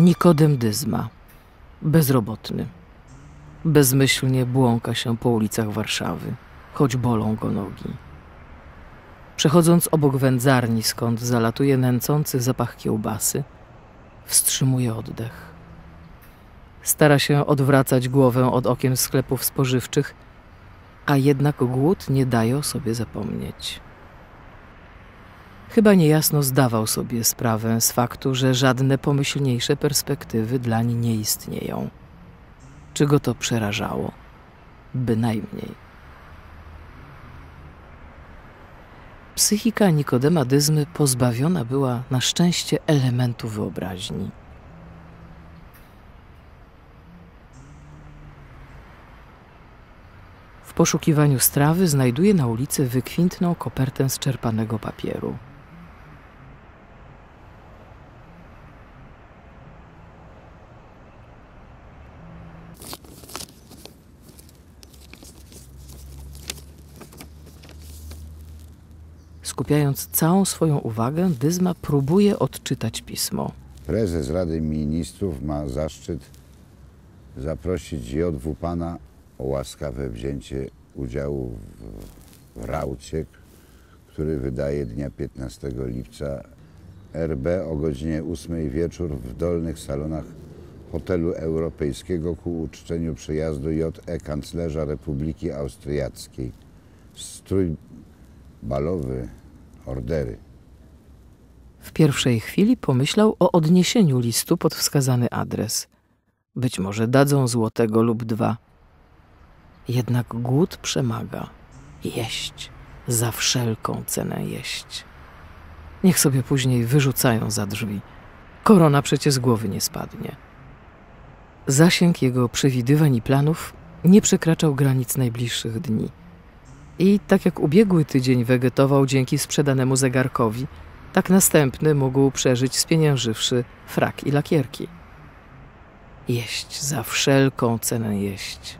Nikodem Dyzma, bezrobotny. Bezmyślnie błąka się po ulicach Warszawy, choć bolą go nogi. Przechodząc obok wędzarni, skąd zalatuje nęcący zapach kiełbasy, wstrzymuje oddech. Stara się odwracać głowę od okien sklepów spożywczych, a jednak głód nie daje o sobie zapomnieć. Chyba niejasno zdawał sobie sprawę z faktu, że żadne pomyślniejsze perspektywy dlań nie istnieją. Czy go to przerażało? Bynajmniej. Psychika Nikodema Dyzmy pozbawiona była na szczęście elementu wyobraźni. W poszukiwaniu strawy znajduje na ulicy wykwintną kopertę z czerpanego papieru. Skupiając całą swoją uwagę, Dyzma próbuje odczytać pismo. Prezes Rady Ministrów ma zaszczyt zaprosić JW Pana o łaskawe wzięcie udziału w, w raucie, który wydaje dnia 15 lipca RB o godzinie 8 wieczór w dolnych salonach hotelu europejskiego ku uczczeniu przyjazdu JE kanclerza Republiki Austriackiej. Strój balowy, ordery. W pierwszej chwili pomyślał o odniesieniu listu pod wskazany adres. Być może dadzą złotego lub dwa. Jednak głód przemaga. Jeść, za wszelką cenę jeść. Niech sobie później wyrzucają za drzwi. Korona przecie z głowy nie spadnie. Zasięg jego przewidywań i planów nie przekraczał granic najbliższych dni. I tak jak ubiegły tydzień wegetował dzięki sprzedanemu zegarkowi, tak następny mógł przeżyć spieniężywszy frak i lakierki. Jeść za wszelką cenę jeść.